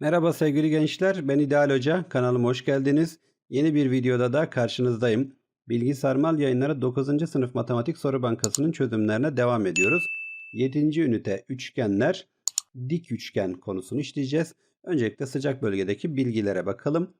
Merhaba sevgili gençler, ben İdeal Hoca. Kanalıma hoş geldiniz. Yeni bir videoda da karşınızdayım. Bilgi Sarmal Yayınları 9. Sınıf Matematik Soru Bankası'nın çözümlerine devam ediyoruz. 7. ünite üçgenler, dik üçgen konusunu işleyeceğiz. Öncelikle sıcak bölgedeki bilgilere bakalım.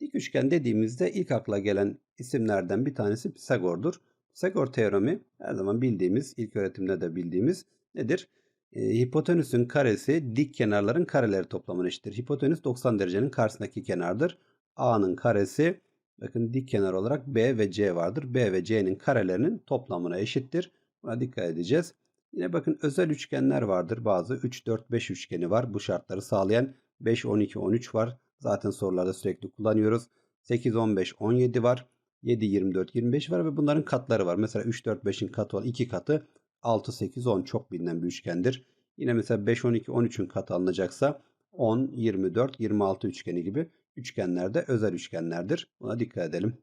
Dik üçgen dediğimizde ilk akla gelen isimlerden bir tanesi Pisagor'dur. Pisagor teoremi her zaman bildiğimiz, ilk öğretimde de bildiğimiz nedir? E, hipotenüsün karesi dik kenarların kareleri toplamına eşittir. Hipotenüs 90 derecenin karşısındaki kenardır. A'nın karesi bakın dik kenar olarak B ve C vardır. B ve C'nin karelerinin toplamına eşittir. Buna dikkat edeceğiz. Yine bakın özel üçgenler vardır. Bazı 3, 4, 5 üçgeni var. Bu şartları sağlayan 5, 12, 13 var. Zaten sorularda sürekli kullanıyoruz. 8, 15, 17 var. 7, 24, 25 var ve bunların katları var. Mesela 3, 4, 5'in katı olan 2 katı 6, 8, 10 çok bilinen bir üçgendir. Yine mesela 5, 12, 13'ün katı alınacaksa 10, 24, 26 üçgeni gibi üçgenler de özel üçgenlerdir. Buna dikkat edelim.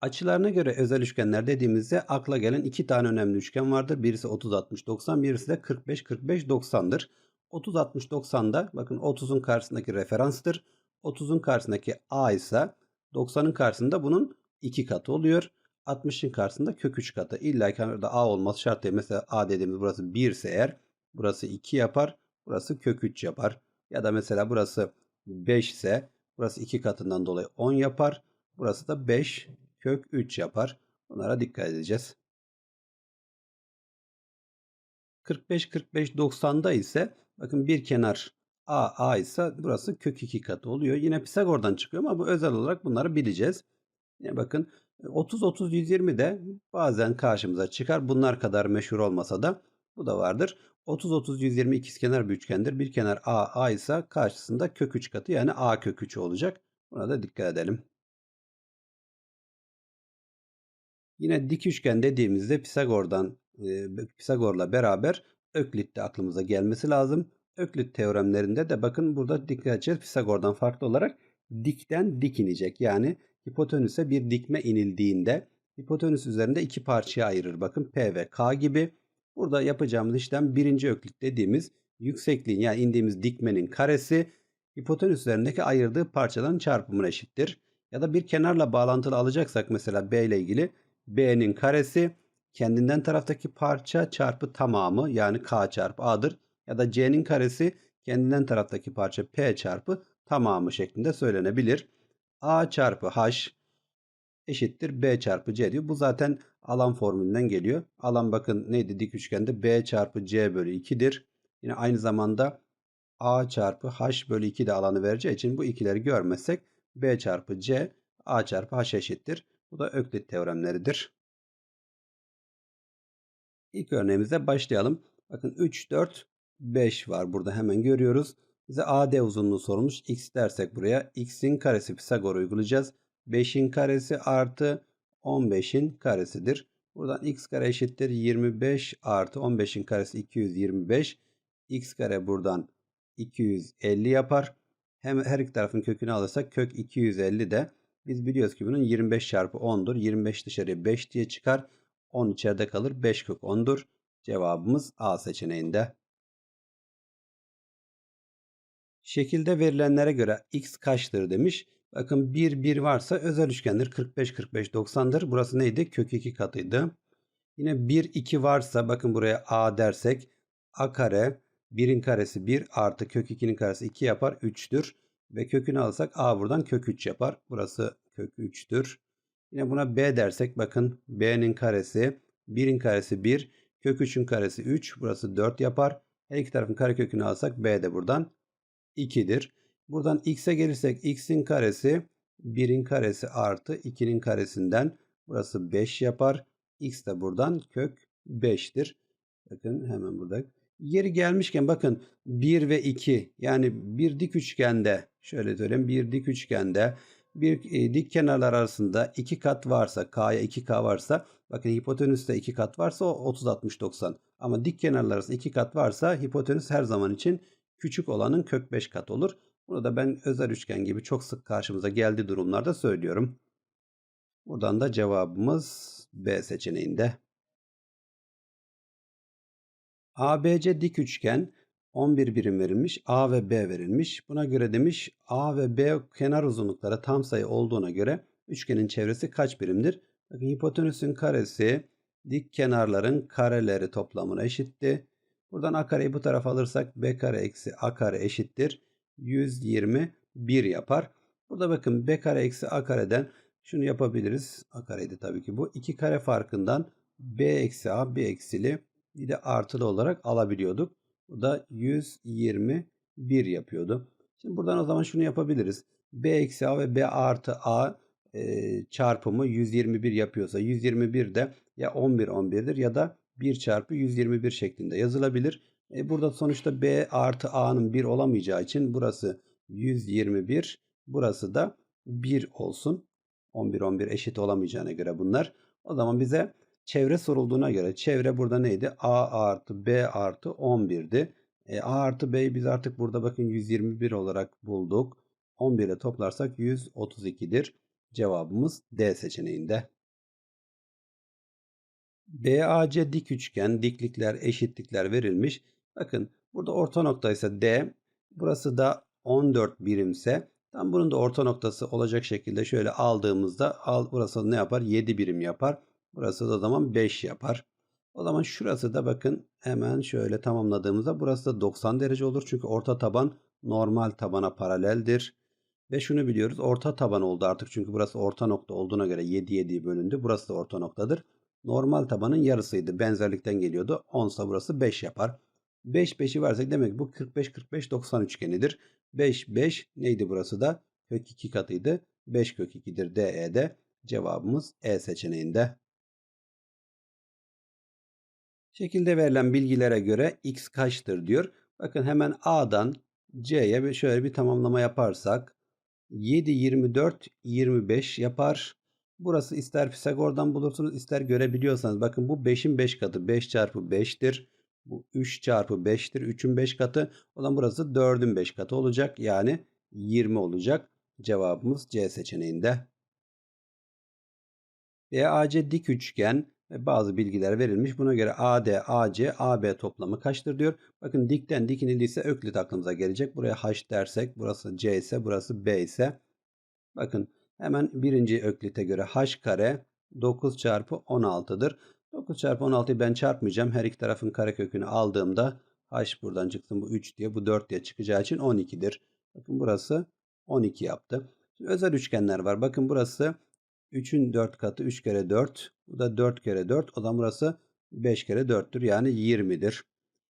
Açılarına göre özel üçgenler dediğimizde akla gelen iki tane önemli üçgen vardır. Birisi 30 60 90, birisi de 45 45 90'dır. 30 60 90'da bakın 30'un karşısındaki referanstır. 30'un karşısındaki A ise 90'ın karşısında bunun iki katı oluyor. 60'ın karşısında kök 3 katı. İlla ki orada A olması şart değil. Mesela A dediğimiz burası 1 ise eğer burası 2 yapar. Burası kök 3 yapar. Ya da mesela burası 5 ise burası 2 katından dolayı 10 yapar. Burası da 5 kök 3 yapar. Bunlara dikkat edeceğiz. 45 45 90'da ise bakın bir kenar A A ise burası kök 2 katı oluyor. Yine Pisagor'dan çıkıyor ama bu özel olarak bunları bileceğiz. Yine bakın 30 30 120 de bazen karşımıza çıkar. Bunlar kadar meşhur olmasa da bu da vardır. 30 30 120 ikizkenar bir üçgendir. Bir kenar A A ise karşısında kök 3 katı yani A kök 3 olacak. Buna da dikkat edelim. Yine dik üçgen dediğimizde Pisagor'dan e, Pisagor'la beraber Öklit de aklımıza gelmesi lazım. Öklit teoremlerinde de bakın burada dikkat edeceğiz. Pisagor'dan farklı olarak dikten dik inecek. Yani hipotenüse bir dikme inildiğinde hipotenüs üzerinde iki parçaya ayırır. Bakın P ve K gibi. Burada yapacağımız işlem birinci öklit dediğimiz yüksekliğin yani indiğimiz dikmenin karesi hipotenüs üzerindeki ayırdığı parçaların çarpımına eşittir. Ya da bir kenarla bağlantılı alacaksak mesela B ile ilgili B'nin karesi kendinden taraftaki parça çarpı tamamı yani K çarpı A'dır. Ya da C'nin karesi kendinden taraftaki parça P çarpı tamamı şeklinde söylenebilir. A çarpı H eşittir B çarpı C diyor. Bu zaten alan formülünden geliyor. Alan bakın neydi dik üçgende B çarpı C bölü 2'dir. Yine aynı zamanda A çarpı H bölü 2 de alanı vereceği için bu ikileri görmezsek B çarpı C A çarpı H eşittir. Bu da Öklit teoremleridir. İlk örneğimize başlayalım. Bakın 3, 4, 5 var burada hemen görüyoruz. Bize AD uzunluğu sorulmuş. X dersek buraya x'in karesi Pisagor uygulayacağız. 5'in karesi artı 15'in karesidir. Buradan x kare eşittir 25 artı 15'in karesi 225. x kare buradan 250 yapar. Hem her iki tarafın kökünü alırsak kök 250 de biz biliyoruz ki bunun 25 çarpı 10'dur. 25 dışarıya 5 diye çıkar. 10 içeride kalır. 5 kök 10'dur. Cevabımız A seçeneğinde. Şekilde verilenlere göre x kaçtır demiş. Bakın 1 1 varsa özel üçgendir. 45 45 90'dır. Burası neydi? Kök 2 katıydı. Yine 1 2 varsa bakın buraya a dersek a kare 1'in karesi 1 artı kök 2'nin karesi 2 yapar 3'tür. Ve kökünü alırsak a buradan kök 3 yapar. Burası kök 3'tür. Yine buna b dersek bakın b'nin karesi 1'in karesi 1 kök 3'ün karesi 3 burası 4 yapar. Her iki tarafın karekökünü alsak b de buradan 2'dir. Buradan x'e gelirsek x'in karesi 1'in karesi artı 2'nin karesinden burası 5 yapar. x de buradan kök 5'tir. Bakın hemen burada. Yeri gelmişken bakın 1 ve 2 yani bir dik üçgende şöyle söyleyeyim bir dik üçgende bir e, dik kenarlar arasında 2 kat varsa k'ya 2k varsa bakın hipotenüste 2 kat varsa o 30 60 90 ama dik kenarlar arasında 2 kat varsa hipotenüs her zaman için küçük olanın kök 5 kat olur. Bunu da ben özel üçgen gibi çok sık karşımıza geldiği durumlarda söylüyorum. Buradan da cevabımız B seçeneğinde. ABC dik üçgen 11 birim verilmiş. A ve B verilmiş. Buna göre demiş A ve B kenar uzunlukları tam sayı olduğuna göre üçgenin çevresi kaç birimdir? Bakın hipotenüsün karesi dik kenarların kareleri toplamına eşitti. Buradan a kareyi bu tarafa alırsak b kare eksi a kare eşittir. 121 yapar. Burada bakın b kare eksi a kareden şunu yapabiliriz. A kareydi tabii ki bu. iki kare farkından b eksi a b eksili bir de artılı olarak alabiliyorduk. Bu da 121 yapıyordu. Şimdi buradan o zaman şunu yapabiliriz. b eksi a ve b artı a e, çarpımı 121 yapıyorsa 121 de ya 11 11'dir ya da 1 çarpı 121 şeklinde yazılabilir. E, burada sonuçta b artı a'nın 1 olamayacağı için burası 121 burası da 1 olsun. 11 11 eşit olamayacağına göre bunlar. O zaman bize çevre sorulduğuna göre çevre burada neydi? a artı b artı 11'di. E, a artı b'yi biz artık burada bakın 121 olarak bulduk. 11 ile toplarsak 132'dir. Cevabımız D seçeneğinde. BAC dik üçgen, diklikler, eşitlikler verilmiş. Bakın burada orta nokta ise D. Burası da 14 birimse tam bunun da orta noktası olacak şekilde şöyle aldığımızda al, burası ne yapar? 7 birim yapar. Burası da o zaman 5 yapar. O zaman şurası da bakın hemen şöyle tamamladığımızda burası da 90 derece olur. Çünkü orta taban normal tabana paraleldir. Ve şunu biliyoruz orta taban oldu artık çünkü burası orta nokta olduğuna göre 7 7 bölündü. Burası da orta noktadır. Normal tabanın yarısıydı. Benzerlikten geliyordu. 10 ise burası 5 yapar. 5 5'i versek demek bu 45 45 90 üçgenidir. 5 5 neydi burası da? Kök 2 katıydı. 5 kök 2'dir DE'de. Cevabımız E seçeneğinde. Şekilde verilen bilgilere göre x kaçtır diyor. Bakın hemen A'dan C'ye şöyle bir tamamlama yaparsak 7, 24, 25 yapar. Burası ister Pisagor'dan bulursunuz ister görebiliyorsanız. Bakın bu 5'in 5 katı. 5 çarpı 5'tir. Bu 3 çarpı 5'tir. 3'ün 5 katı. O zaman burası 4'ün 5 katı olacak. Yani 20 olacak. Cevabımız C seçeneğinde. BAC dik üçgen ve bazı bilgiler verilmiş. Buna göre AD, AC, AB toplamı kaçtır diyor. Bakın dikten dikinildiyse öklit aklımıza gelecek. Buraya H dersek burası C ise burası B ise. Bakın hemen birinci öklite göre H kare 9 çarpı 16'dır. 9 çarpı 16'yı ben çarpmayacağım. Her iki tarafın karekökünü aldığımda H buradan çıksın bu 3 diye bu 4 diye çıkacağı için 12'dir. Bakın burası 12 yaptı. Şimdi özel üçgenler var. Bakın burası 3'ün 4 katı 3 kere 4. Bu da 4 kere 4. O zaman burası 5 kere 4'tür. Yani 20'dir.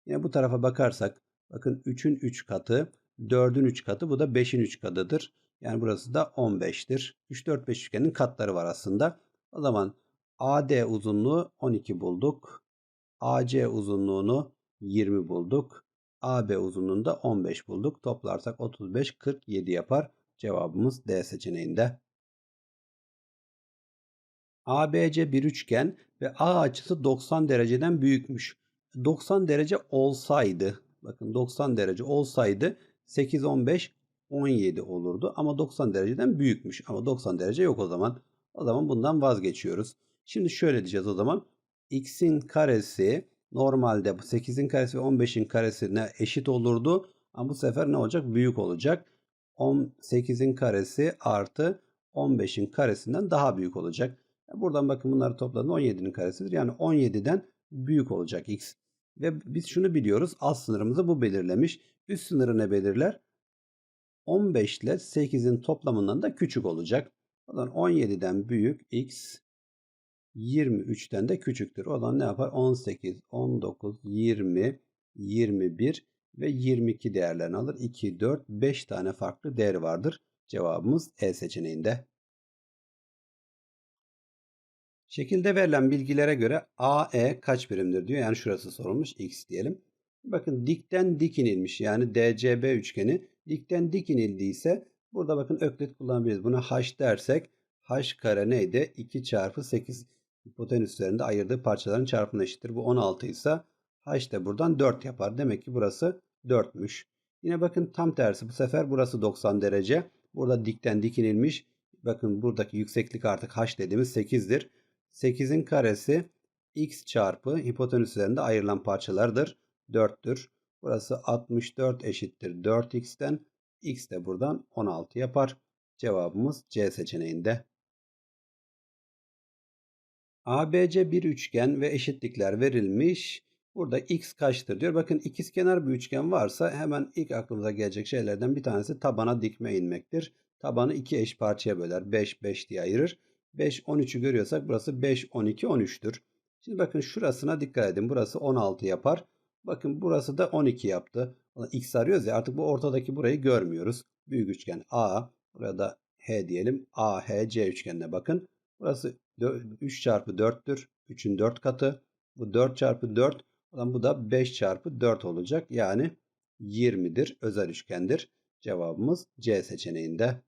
Yine bu tarafa bakarsak bakın 3'ün 3 katı 4'ün 3 katı bu da 5'in 3 katıdır. Yani burası da 15'tir. 3 4 5 üçgenin katları var aslında. O zaman AD uzunluğu 12 bulduk. AC uzunluğunu 20 bulduk. AB uzunluğunu da 15 bulduk. Toplarsak 35 47 yapar. Cevabımız D seçeneğinde. ABC bir üçgen ve A açısı 90 dereceden büyükmüş. 90 derece olsaydı, bakın 90 derece olsaydı 8, 15, 17 olurdu. Ama 90 dereceden büyükmüş. Ama 90 derece yok o zaman. O zaman bundan vazgeçiyoruz. Şimdi şöyle diyeceğiz o zaman. X'in karesi normalde bu 8'in karesi ve 15'in karesine eşit olurdu. Ama bu sefer ne olacak? Büyük olacak. 18'in karesi artı 15'in karesinden daha büyük olacak. Buradan bakın bunları topladığında 17'nin karesidir. Yani 17'den büyük olacak x. Ve biz şunu biliyoruz. Alt sınırımızı bu belirlemiş. Üst sınırı ne belirler? 15 ile 8'in toplamından da küçük olacak. O zaman 17'den büyük x 23'ten de küçüktür. O zaman ne yapar? 18, 19, 20, 21 ve 22 değerlerini alır. 2, 4, 5 tane farklı değer vardır. Cevabımız E seçeneğinde. Şekilde verilen bilgilere göre AE kaç birimdir diyor. Yani şurası sorulmuş x diyelim. Bakın dikten dik inilmiş yani DCB üçgeni dikten dik inildiyse burada bakın öklit kullanabiliriz. Buna h dersek h kare neydi? 2 çarpı 8 hipotenüs üzerinde ayırdığı parçaların çarpımına eşittir. Bu 16 ise h de buradan 4 yapar. Demek ki burası 4'müş. Yine bakın tam tersi bu sefer burası 90 derece. Burada dikten dik inilmiş. Bakın buradaki yükseklik artık h dediğimiz 8'dir. 8'in karesi x çarpı hipotenüs üzerinde ayrılan parçalardır. 4'tür. Burası 64 eşittir 4x'ten. x de buradan 16 yapar. Cevabımız C seçeneğinde. ABC bir üçgen ve eşitlikler verilmiş. Burada x kaçtır diyor. Bakın ikizkenar bir üçgen varsa hemen ilk aklımıza gelecek şeylerden bir tanesi tabana dikme inmektir. Tabanı iki eş parçaya böler. 5 5 diye ayırır. 5 13'ü görüyorsak burası 5 12 13'tür. Şimdi bakın şurasına dikkat edin. Burası 16 yapar. Bakın burası da 12 yaptı. X arıyoruz ya artık bu ortadaki burayı görmüyoruz. Büyük üçgen A. Burada H diyelim. AHC üçgenine bakın. Burası 3 çarpı 4'tür. 3'ün 4 katı. Bu 4 çarpı 4. Bu da 5 çarpı 4 olacak. Yani 20'dir. Özel üçgendir. Cevabımız C seçeneğinde.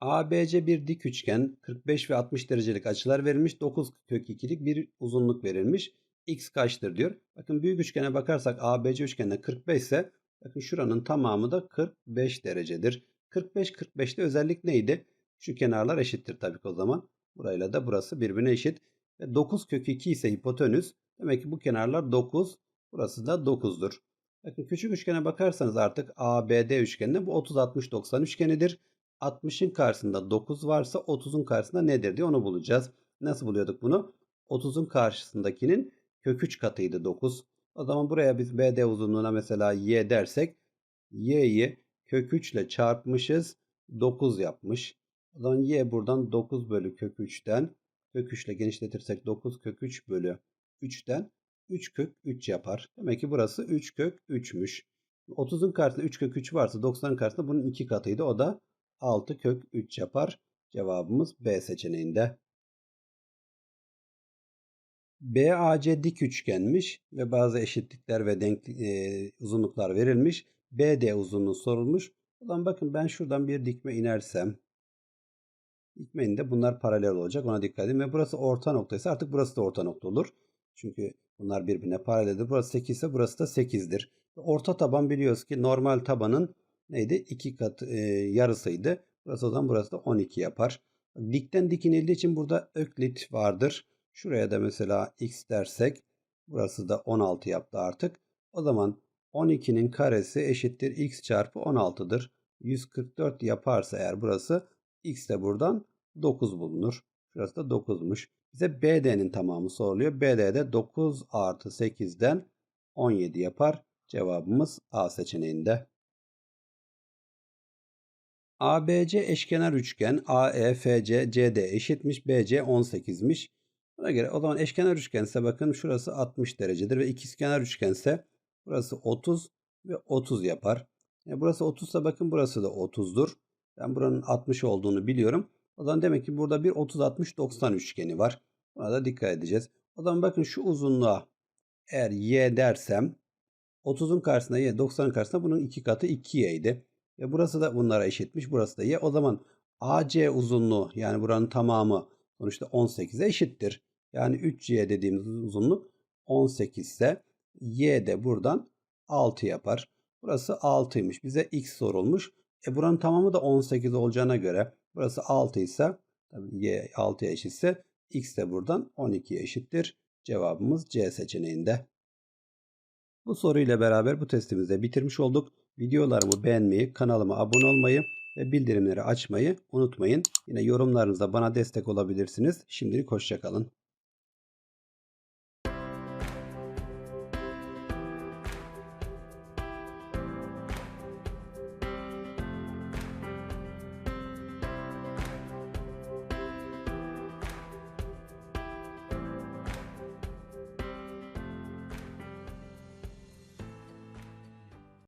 ABC bir dik üçgen 45 ve 60 derecelik açılar verilmiş. 9 kök 2'lik bir uzunluk verilmiş. X kaçtır diyor. Bakın büyük üçgene bakarsak ABC üçgeninde 45 ise bakın şuranın tamamı da 45 derecedir. 45 45'te özellik neydi? Şu kenarlar eşittir tabii ki o zaman. Burayla da burası birbirine eşit. Ve 9 kök 2 ise hipotenüs. Demek ki bu kenarlar 9. Burası da 9'dur. Bakın küçük üçgene bakarsanız artık ABD üçgeninde bu 30 60 90 üçgenidir. 60'ın karşısında 9 varsa 30'un karşısında nedir diye onu bulacağız. Nasıl buluyorduk bunu? 30'un karşısındakinin kök 3 katıydı 9. O zaman buraya biz BD uzunluğuna mesela y dersek y'yi kök 3 ile çarpmışız 9 yapmış. O zaman y buradan 9 bölü kök 3'ten kök 3 ile genişletirsek 9 kök 3 bölü 3'ten 3 kök 3 yapar. Demek ki burası 3 kök 3'müş. 30'un karşısında 3 kök 3 varsa 90'ın karşısında bunun 2 katıydı. O da 6 kök 3 yapar. Cevabımız B seçeneğinde. BAC dik üçgenmiş ve bazı eşitlikler ve denk e, uzunluklar verilmiş. BD uzunluğu sorulmuş. Zaman bakın ben şuradan bir dikme inersem dikmenin bunlar paralel olacak. Ona dikkat edin. Ve burası orta noktaysa artık burası da orta nokta olur. Çünkü bunlar birbirine paraleldir. Burası 8 ise burası da 8'dir. Orta taban biliyoruz ki normal tabanın neydi? 2 kat e, yarısıydı. Burası o zaman burası da 12 yapar. Dikten dik için burada öklit vardır. Şuraya da mesela x dersek burası da 16 yaptı artık. O zaman 12'nin karesi eşittir x çarpı 16'dır. 144 yaparsa eğer burası x de buradan 9 bulunur. Şurası da 9'muş. Bize BD'nin tamamı soruluyor. BD de 9 artı 8'den 17 yapar. Cevabımız A seçeneğinde. ABC eşkenar üçgen AEFC CD eşitmiş BC 18'miş. Buna göre o zaman eşkenar üçgense bakın şurası 60 derecedir ve ikizkenar üçgense burası 30 ve 30 yapar. Yani burası 30 ise bakın burası da 30'dur. Ben buranın 60 olduğunu biliyorum. O zaman demek ki burada bir 30 60 90 üçgeni var. Buna da dikkat edeceğiz. O zaman bakın şu uzunluğa eğer y dersem 30'un karşısında y 90'ın karşısında bunun iki katı 2y idi. Ve burası da bunlara eşitmiş. Burası da y. O zaman AC uzunluğu yani buranın tamamı sonuçta 18'e eşittir. Yani 3y dediğimiz uzunluk 18 ise y de buradan 6 yapar. Burası 6'ymış. Bize x sorulmuş. E buranın tamamı da 18 olacağına göre burası 6 ise tabii y 6'ya eşitse x de buradan 12'ye eşittir. Cevabımız C seçeneğinde. Bu soruyla beraber bu testimizi de bitirmiş olduk. Videolarımı beğenmeyi, kanalıma abone olmayı ve bildirimleri açmayı unutmayın. Yine yorumlarınızda bana destek olabilirsiniz. Şimdilik hoşçakalın.